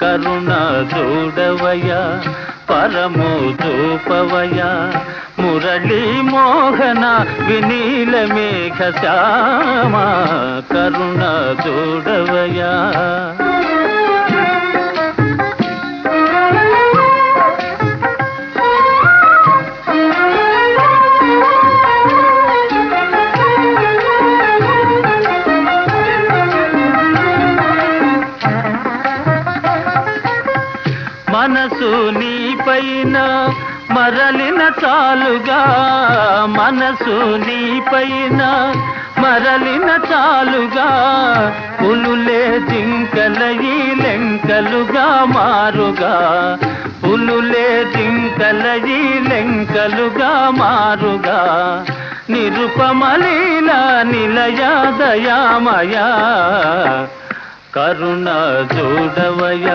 కరుణ చూడవయ పరము చూపవయ మురళీ మోహన వినీల మేఘ శ్యామ కరుణ చూడవయా మనసు నీపైన మరలిన చాలుగా. మనసు నీపైన మరలిన చాలుగా. పులులే జింకలయి లెంకలుగా మారుగా. పులులే జింకలయి లెంకలుగా మారుగా. నిరుపమలీల నిలయ దయామయ. కరుణ చూడవయ